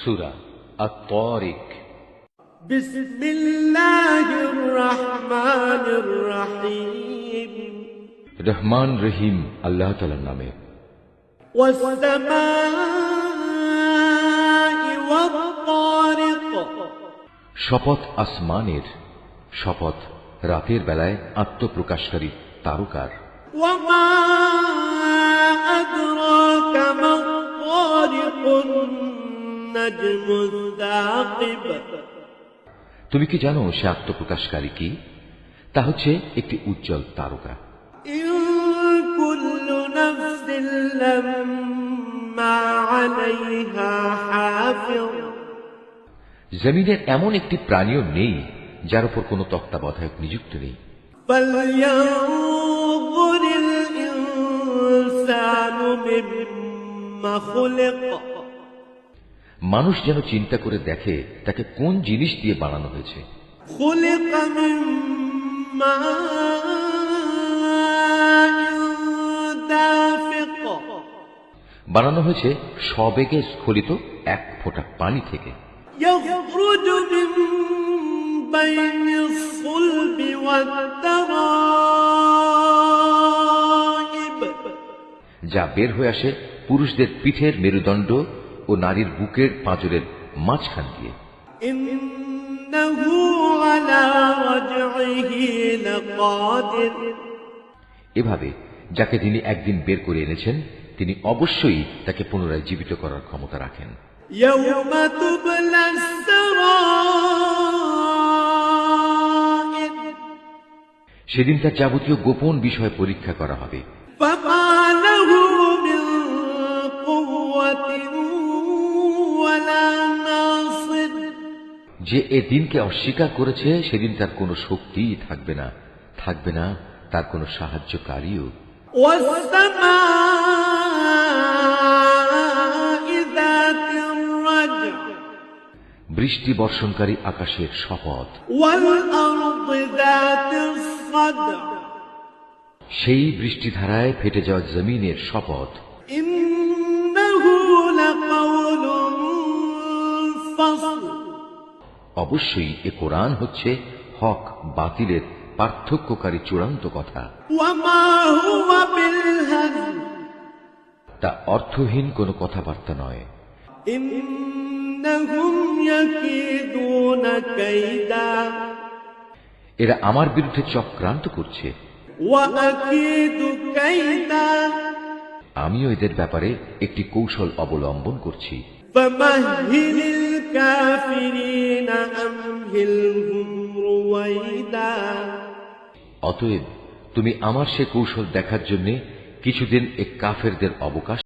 সুরা আত-তারিক بسم الله الرحمن الرحيم রহমান রহিম আল্লাহ তালার নামে والسماء والطارق শপথ আসমানের শপথ রাতের বেলায় আত্মপ্রকাশকারী তারকার وما أدراك ما الطارق النجم الثاقب তুমি কি জানো সে আত্মপ্রকাশকারী কি তা হচ্ছে একটি উজ্জ্বল তারকা إن كل نفس لما عليها حافظ জমিনের এমন একটি প্রাণীও নেই যার উপর কোনো তত্ত্বাবধায়ক নিযুক্ত নেই فلينظر الإنسان مما خلق মানুষ যেন চিন্তা করে দেখে তাকে কোন জিনিস দিয়ে বানানো হয়েছে। বানানো হয়েছে সবেগে স্খলিত এক ফোঁটা পানি থেকে। যা বের হয়ে আসে পুরুষদের পিঠের মেরুদণ্ড ও নারীর বুকের পাঁজরের মাঝখান দিয়ে। এভাবে যাকে তিনি একদিন বের করে এনেছেন তিনি অবশ্যই তাকে পুনরায় জীবিত করার ক্ষমতা রাখেন। সেদিন তার যাবতীয় গোপন বিষয় পরীক্ষা করা হবে। যে এ দিনকে অস্বীকার করেছে, সেদিন তার কোনো শক্তি থাকবে না। থাকবে না, তার কোনো সাহায্যকারীও। বৃষ্টি বর্ষণকারী আকাশের শপথ। সেই বৃষ্টিধারায় ফেটে যাওয়া জমিনের শপথ। ইন্নাহু লাকাউলুন অবশ্যই এ কোরআন হচ্ছে হক বাতিলের পার্থক্যকারী চূড়ান্ত কথা। তা অর্থহীন কোন কথাবার্তা নয়। এরা আমার বিরুদ্ধে চক্রান্ত করছে। আমিও এদের ব্যাপারে একটি কৌশল অবলম্বন করছি। অতএব তুমি আমার সে কৌশল দেখার জন্য কিছুদিন এ কাফেরদের অবকাশ